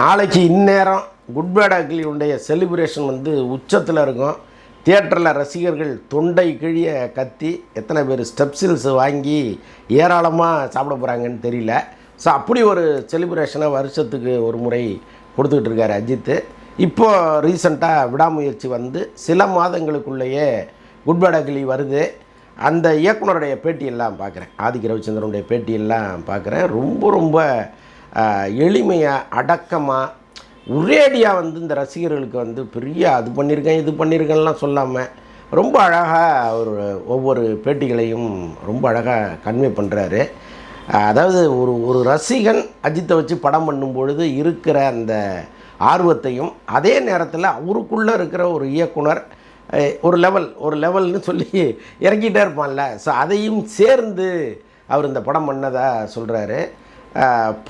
நாளைக்கு இந்நேரம் good bad அக்லியுடைய celebration வந்து உச்சத்தில் இருக்கும். தியேட்டரில் ரசிகர்கள் தொண்டை கிழிய கத்தி எத்தனை பேர் ஸ்டெப்சில்ஸ் வாங்கி ஏராளமாக சாப்பிட போகிறாங்கன்னு தெரியல. ஸோ அப்படி ஒரு செலிப்ரேஷனை வருஷத்துக்கு ஒரு முறை கொடுத்துக்கிட்டு இருக்காரு அஜித்து இப்போது ரீசண்டாக விடாமுயற்சி வந்து சில மாதங்களுக்குள்ளேயே குட் பேட் அக்லி வருது. அந்த இயக்குனருடைய பேட்டியெல்லாம் பார்க்குறேன். ஆதிக்க ரவிச்சந்திரனுடைய பேட்டியெல்லாம் பார்க்குறேன். ரொம்ப ரொம்ப எளிமையாக அடக்கமாக ஒரேடியாக வந்து இந்த ரசிகர்களுக்கு வந்து பெரிய அது பண்ணியிருக்கேன் இது பண்ணியிருக்கேன்லாம் சொல்லாமல் ரொம்ப அழகாக ஒரு ஒவ்வொரு பேட்டிகளையும் ரொம்ப அழகாக கன்வே பண்ணுறாரு அதாவது ஒரு ஒரு ரசிகன் அஜித்தை வச்சு படம் பண்ணும் பொழுது இருக்கிற அந்த ஆர்வத்தையும் அதே நேரத்தில் அவருக்குள்ளே இருக்கிற ஒரு இயக்குனர் ஒரு லெவல் ஒரு லெவல்னு சொல்லி இறக்கிட்டே இருப்பான்ல. ஸோ அதையும் சேர்ந்து அவர் இந்த படம் பண்ணதாக சொல்கிறாரு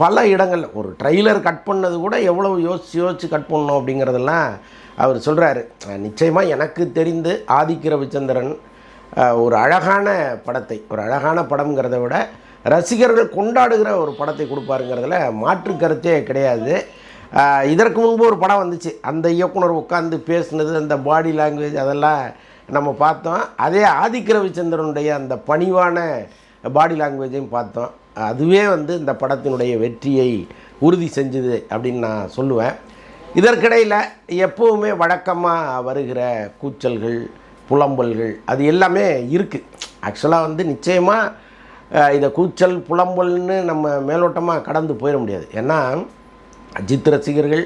பல இடங்கள் ஒரு ட்ரெய்லர் கட் பண்ணது கூட எவ்வளோ யோசிச்சு யோசிச்சு கட் பண்ணணும் அப்படிங்கிறதெல்லாம் அவர் சொல்கிறாரு நிச்சயமாக எனக்கு தெரிந்து ஆதிக்க ரவிச்சந்திரன் ஒரு அழகான படத்தை ஒரு அழகான படம்ங்கிறத விட ரசிகர்கள் கொண்டாடுகிற ஒரு படத்தை கொடுப்பாருங்கிறதுல மாற்று கருத்தே கிடையாது. இதற்கு முன்பு ஒரு படம் வந்துச்சு. அந்த இயக்குனர் உட்காந்து பேசுனது அந்த பாடி லாங்குவேஜ் அதெல்லாம் நம்ம பார்த்தோம். அதே ஆதிக்க ரவிச்சந்திரனுடைய அந்த பணிவான பாடி லாங்குவேஜையும் பார்த்தோம். அதுவே வந்து இந்த படத்தினுடைய வெற்றியை உறுதி செஞ்சுது அப்படின்னு நான் சொல்லுவேன். இதற்கிடையில் எப்போவுமே வழக்கமாக வருகிற கூச்சல்கள் புலம்பல்கள் அது எல்லாமே இருக்குது ஆக்சுவலாக வந்து நிச்சயமாக இதை கூச்சல் புலம்பல்னு நம்ம மேலோட்டமாக கடந்து போயிட முடியாது. ஏன்னா அஜித் ரசிகர்கள்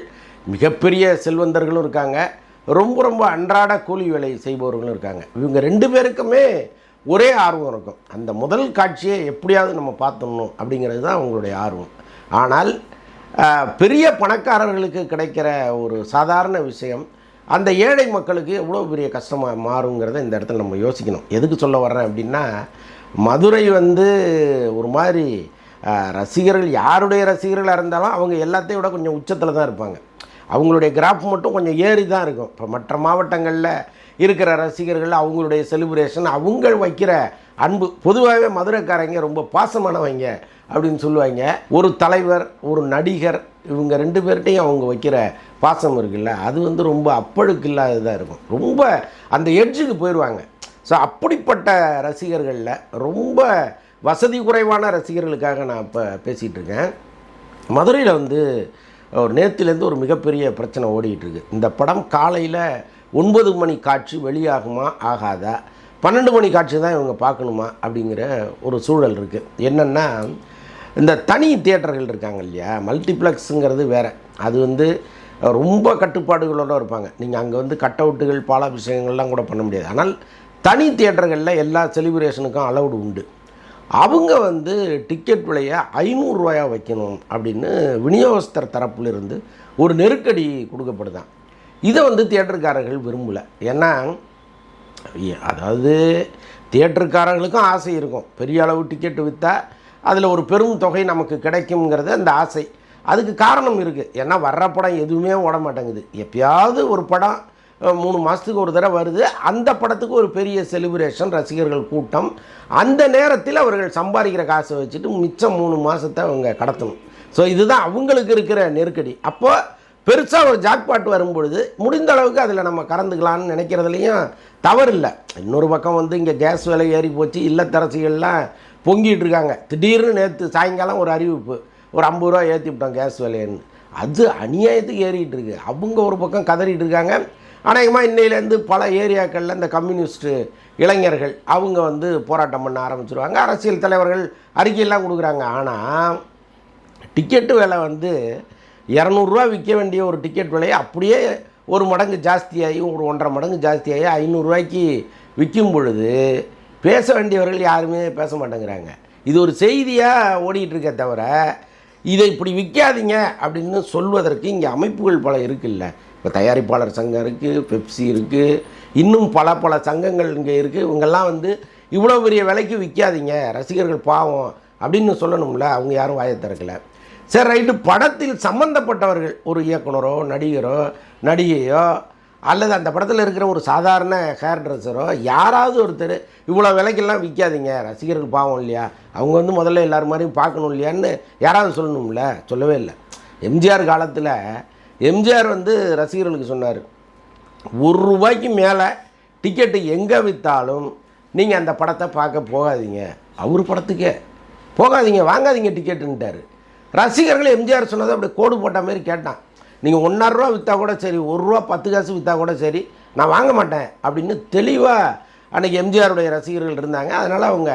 மிகப்பெரிய செல்வந்தர்களும் இருக்காங்க. ரொம்ப ரொம்ப அன்றாட கூலி வேலை செய்பவர்களும் இருக்காங்க. இவங்க ரெண்டு பேருக்குமே ஒரே ஆர்வம் இருக்கும். அந்த முதல் காட்சியை எப்படியாவது நம்ம பார்த்துடணும் அப்படிங்கிறது தான் அவங்களுடைய ஆர்வம். ஆனால் பெரிய பணக்காரர்களுக்கு கிடைக்கிற ஒரு சாதாரண விஷயம் அந்த ஏழை மக்களுக்கு எவ்வளோ பெரிய கஷ்டமாக மாறுங்கிறத இந்த இடத்துல நம்ம யோசிக்கணும். எதுக்கு சொல்ல வர்றேன் அப்படின்னா மதுரை வந்து ஒரு மாதிரி ரசிகர்கள் யாருடைய ரசிகர்களாக இருந்தாலும் அவங்க எல்லாத்தையும் விட கொஞ்சம் உச்சத்தில் தான் இருப்பாங்க. அவங்களுடைய கிராஃப் மட்டும் கொஞ்சம் ஏறி தான் இருக்கும். இப்போ மற்ற மாவட்டங்களில் இருக்கிற ரசிகர்கள் அவங்களுடைய செலிப்ரேஷன் அவங்க வைக்கிற அன்பு. பொதுவாகவே மதுரைக்காரங்க ரொம்ப பாசமானவங்க அப்படின்னு சொல்லுவாங்க. ஒரு தலைவர் ஒரு நடிகர் இவங்க ரெண்டு பேர்கிட்டையும் அவங்க வைக்கிற பாசம் இருக்குல்ல அது வந்து ரொம்ப அப்பழுக்கு இல்லாததாக இருக்கும். ரொம்ப அந்த எட்ஜுக்கு போயிடுவாங்க ஸோ அப்படிப்பட்ட ரசிகர்களில் ரொம்ப வசதி குறைவான ரசிகர்களுக்காக நான் இப்போ பேசிகிட்டு இருக்கேன். மதுரையில் வந்து ஒரு நேற்றுலேருந்து ஒரு மிகப்பெரிய பிரச்சனை ஓடிக்கிட்டு இருக்கு இந்த படம் காலையில் ஒன்பது மணி காட்சி வெளியாகுமா ஆகாதா? பன்னெண்டு மணி காட்சி தான் இவங்க பார்க்கணுமா அப்படிங்கிற ஒரு சூழல் இருக்குது என்னென்னா இந்த தனி தியேட்டர்கள் இருக்காங்க இல்லையா? மல்டிப்ளெக்ஸுங்கிறது வேறு. அது வந்து ரொம்ப கட்டுப்பாடுகளோடு இருப்பாங்க. நீங்கள் அங்கே வந்து கட் அவுட்டுகள் பாலாபிஷேகங்கள்லாம் கூட பண்ண முடியாது. ஆனால் தனி தியேட்டர்களில் எல்லா செலிப்ரேஷனுக்கும் அளவுடு உண்டு. அவங்க வந்து டிக்கெட் விலையை ஐநூறுரூவாயா வைக்கணும் அப்படின்னு விநியோகஸ்தர் தரப்பிலிருந்து ஒரு நெருக்கடி கொடுக்கப்படுதான் இதை வந்து தியேட்டருக்காரர்கள் விரும்பலை. ஏன்னா அதாவது தியேட்டருக்காரர்களுக்கும் ஆசை இருக்கும். பெரிய அளவு டிக்கெட் விற்றா அதில் ஒரு பெரும் தொகை நமக்கு கிடைக்குங்கிறது அந்த ஆசை. அதுக்கு காரணம் இருக்குது ஏன்னா வர்ற படம் எதுவுமே ஓட மாட்டேங்குது எப்பயாவது ஒரு படம் மூணு மாதத்துக்கு ஒரு தடவை வருது. அந்த படத்துக்கு ஒரு பெரிய செலிப்ரேஷன் ரசிகர்கள் கூட்டம். அந்த நேரத்தில் அவர்கள் சம்பாதிக்கிற காசை வச்சுட்டு மிச்சம் மூணு மாதத்தை அவங்க கடத்தணும். ஸோ இதுதான் அவங்களுக்கு இருக்கிற நெருக்கடி. அப்போ பெருசாக ஒரு ஜாக்பாட் வரும்பொழுது முடிந்த அளவுக்கு அதில் நம்ம கறந்துக்கலான்னு நினைக்கிறதுலையும் தவறு இல்லை இன்னொரு பக்கம் வந்து இங்கே கேஸ் விலை ஏறி போச்சு இல்லத்தரசிகள்லாம் பொங்கிட்டு இருக்காங்க. திடீர்னு நேற்று சாயங்காலம் ஒரு அறிவிப்பு ஒரு ஐம்பது ரூபா ஏற்றி விட்டோம் கேஸ் விலைன்னு. அது அநியாயத்துக்கு ஏறிட்டு இருக்கு. அவங்க ஒரு பக்கம் கதறிட்டு இருக்காங்க. அநேகமாக இன்னையிலேருந்து பல ஏரியாக்களில் இந்த கம்யூனிஸ்ட்டு இளைஞர்கள் அவங்க வந்து போராட்டம் பண்ண ஆரம்பிச்சிருவாங்க. அரசியல் தலைவர்கள் அறிக்கையெல்லாம் கொடுக்குறாங்க. ஆனால் டிக்கெட்டு விலை வந்து இரநூறுவா விற்க வேண்டிய ஒரு டிக்கெட் விலையை அப்படியே ஒரு மடங்கு ஜாஸ்தியாகி ஒரு ஒன்றரை மடங்கு ஜாஸ்தியாகி ஐநூறுரூவாய்க்கு விற்கும் பொழுது பேச வேண்டியவர்கள் யாருமே பேச மாட்டேங்கிறாங்க. இது ஒரு செய்தியாக ஓடிட்டு தவிர இதை இப்படி விற்காதீங்க அப்படின்னு சொல்வதற்கு இங்கே அமைப்புகள் பல இருக்குல்ல. இப்போ தயாரிப்பாளர் சங்கம் இருக்குது பெப்சி இருக்குது இன்னும் பல பல சங்கங்கள் இங்கே இருக்குது இவங்கெல்லாம் வந்து இவ்வளோ பெரிய விலைக்கு விற்காதீங்க ரசிகர்கள் பாவம் அப்படின்னு சொல்லணும்ல அவங்க யாரும் வாயை திறக்கல. சரி ரைட்டு படத்தில் சம்பந்தப்பட்டவர்கள் ஒரு இயக்குனரோ நடிகரோ நடிகையோ அல்லது அந்த படத்தில் இருக்கிற ஒரு சாதாரண ஹேர் ட்ரெஸ்ஸரோ யாராவது ஒருத்தர் இவ்வளோ விலைக்கெல்லாம் விற்காதீங்க ரசிகர்கள் பாவம் இல்லையா? அவங்க வந்து முதல்ல எல்லோரும் மாதிரியும் பார்க்கணும் இல்லையான்னு யாராவது சொல்லணும்ல? சொல்லவே இல்லை. எம்ஜிஆர் காலத்தில் எம்ஜிஆர் வந்து ரசிகர்களுக்கு சொன்னார் ஒரு ரூபாய்க்கு மேலே டிக்கெட்டு எங்கே விற்றாலும் நீங்கள் அந்த படத்தை பார்க்க போகாதீங்க. அவர் படத்துக்கே. போகாதீங்க வாங்காதீங்க டிக்கெட்டுன்ட்டார் ரசிகர்கள் எம்ஜிஆர் சொன்னதை அப்படி கோடு போட்ட மாதிரி கேட்டான். நீங்கள் ஒன்றரை ரூபா விற்றா கூட சரி ஒரு ரூபா பத்து காசு விற்றா கூட சரி நான் வாங்க மாட்டேன். அப்படின்னு தெளிவாக அன்றைக்கி எம்ஜிஆருடைய ரசிகர்கள் இருந்தாங்க. அதனால் அவங்க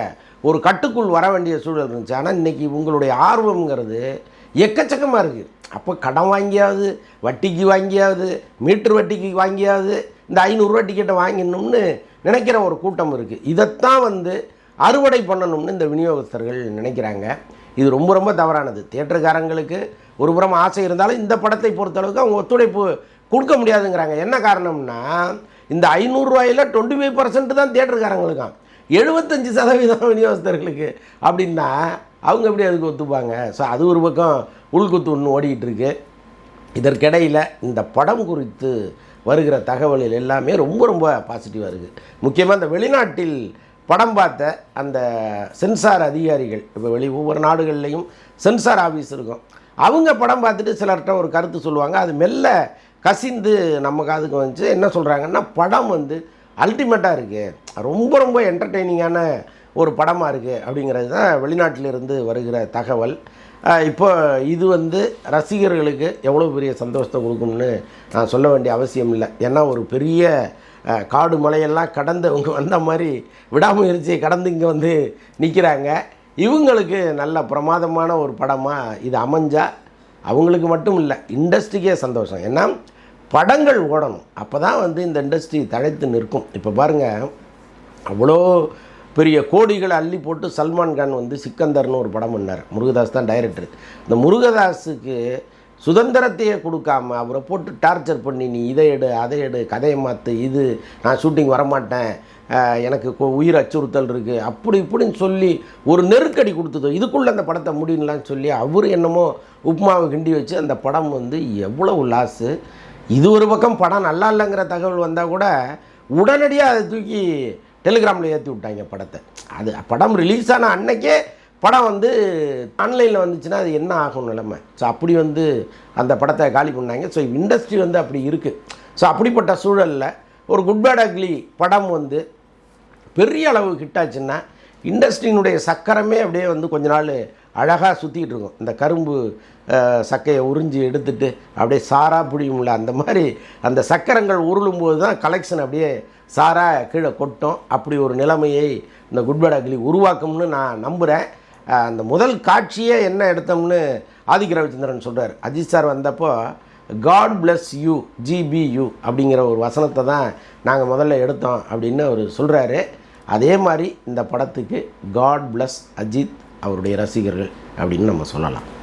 ஒரு கட்டுக்குள் வர வேண்டிய சூழல் இருந்துச்சு. ஆனால் இன்றைக்கி உங்களுடைய ஆர்வம்ங்கிறது எக்கச்சக்கமாக இருக்குது அப்போ கடன் வாங்கியாவது வட்டிக்கு வாங்கியாவது மீட்டர் வட்டிக்கு வாங்கியாவது இந்த ஐநூறுரூவா டிக்கெட்டை வாங்கிடணும்னு நினைக்கிற ஒரு கூட்டம் இருக்குது இதைத்தான் வந்து அறுவடை பண்ணணும்னு இந்த விநியோகஸ்தர்கள் நினைக்கிறாங்க. இது ரொம்ப ரொம்ப தவறானது. தேட்டருக்காரங்களுக்கு ஒரு புறம் ஆசை இருந்தாலும் இந்த படத்தை பொறுத்தளவுக்கு அவங்க ஒத்துழைப்பு கொடுக்க முடியாதுங்கிறாங்க. என்ன காரணம்னா இந்த ஐநூறுரூவாயில் டுவெண்ட்டி ஃபைவ் பர்சன்ட் தான் தியேட்டருக்காரங்களுக்காம் எழுபத்தஞ்சு சதவீதம் விநியோகஸ்தர்களுக்கு அப்படின்னா அவங்க எப்படி அதுக்கு ஒத்துப்பாங்க? ஸோ அது ஒரு பக்கம் உள்குத்து ஒன்று ஓடிக்கிட்டு இருக்கு இதற்கிடையில் இந்த படம் குறித்து வருகிற தகவல்கள் எல்லாமே ரொம்ப ரொம்ப பாசிட்டிவாக இருக்குது முக்கியமாக இந்த வெளிநாட்டில் படம் பார்த்த அந்த சென்சார் அதிகாரிகள் இப்போ வெளி ஒவ்வொரு நாடுகள்லேயும் சென்சார் ஆஃபீஸ் இருக்கும். அவங்க படம் பார்த்துட்டு சிலர்கிட்ட ஒரு கருத்து சொல்லுவாங்க. அது மெல்ல கசிந்து நம்ம காதுக்கு வந்துச்சு. என்ன சொல்கிறாங்கன்னா படம் வந்து அல்டிமேட்டாக இருக்குது ரொம்ப ரொம்ப என்டர்டெய்னிங்கான ஒரு படமாக இருக்குது அப்படிங்கிறது தான் வெளிநாட்டிலிருந்து வருகிற தகவல். இப்போ இது வந்து ரசிகர்களுக்கு எவ்வளோ பெரிய சந்தோஷத்தை கொடுக்கும்னு நான் சொல்ல வேண்டிய அவசியம் இல்லை. ஏன்னா ஒரு பெரிய காடு மலையெல்லாம் கடந்து அவங்க வந்த மாதிரி விடாமுயற்சியை கடந்து இங்கே வந்து நிற்கிறாங்க இவங்களுக்கு நல்ல பிரமாதமான ஒரு படமாக இது அமைஞ்சா அவங்களுக்கு மட்டும் இல்லை இண்டஸ்ட்ரிக்கே சந்தோஷம். ஏன்னா படங்கள் ஓடணும். அப்போ தான் வந்து இந்த இண்டஸ்ட்ரி தழைத்து நிற்கும். இப்போ பாருங்கள் அவ்வளோ பெரிய கோடிகளை அள்ளி போட்டு சல்மான் கான் வந்து சிக்கந்தர்னு ஒரு படம் பண்ணார். முருகதாஸ் தான் டைரக்டர் இந்த முருகதாஸுக்கு சுதந்திரத்தையே கொடுக்காம அவரை போட்டு டார்ச்சர் பண்ணி நீ இதை எடு அதை எடு கதையை மாற்று இது நான் ஷூட்டிங் வரமாட்டேன். எனக்கு உயிர் அச்சுறுத்தல் இருக்குது அப்படி இப்படின்னு சொல்லி ஒரு நெருக்கடி கொடுத்ததோ. இதுக்குள்ளே அந்த படத்தை முடியலான்னு சொல்லி அவர் என்னமோ உப்மாவை கிண்டி வச்சு அந்த படம் வந்து எவ்வளவு லாஸு இது ஒரு பக்கம் படம் நல்லா இல்லைங்கிற தகவல் வந்தால் கூட உடனடியாக அதை தூக்கி டெலிகிராமில் ஏற்றி விட்டாங்க படத்தை. அது படம் ரிலீஸ் ஆன அன்னைக்கே படம் வந்து ஆன்லைனில் வந்துச்சுன்னா அது என்ன ஆகும் நிலைமை? ஸோ அப்படி வந்து அந்த படத்தை காலி பண்ணாங்க. ஸோ இண்டஸ்ட்ரி வந்து அப்படி இருக்குது ஸோ அப்படிப்பட்ட சூழலில் ஒரு குட் பேட் அக்லி படம் வந்து பெரிய அளவு ஹிட் ஆச்சுன்னா இண்டஸ்ட்ரியினுடைய சக்கரமே அப்படியே வந்து கொஞ்ச நாள் அழகாக சுற்றிக்கிட்டு இருக்கும். இந்த கரும்பு சக்கையை உறிஞ்சி எடுத்துட்டு அப்படியே சாராக புழியும்ல அந்த மாதிரி அந்த சக்கரங்கள் உருளும் போது தான் கலெக்ஷன் அப்படியே சாராக கீழே கொட்டும். அப்படி ஒரு நிலைமையை இந்த குட் கிளி அக்லி உருவாக்கும்னு நான் நம்புகிறேன் அந்த முதல் காட்சியே என்ன எடுத்தோம்னு ஆதிக்க ரவிச்சந்திரன் சொல்கிறார் அஜித் சார் வந்தப்போ God bless you G B U அப்படிங்கிற ஒரு வசனத்தை தான் நாங்கள் முதல்ல எடுத்தோம் அப்படின்னு அவர் சொல்கிறாரு அதே மாதிரி இந்த படத்துக்கு காட் பிளஸ் அஜித் அவருடைய ரசிகர்கள் அப்படின்னு நம்ம சொல்லலாம்.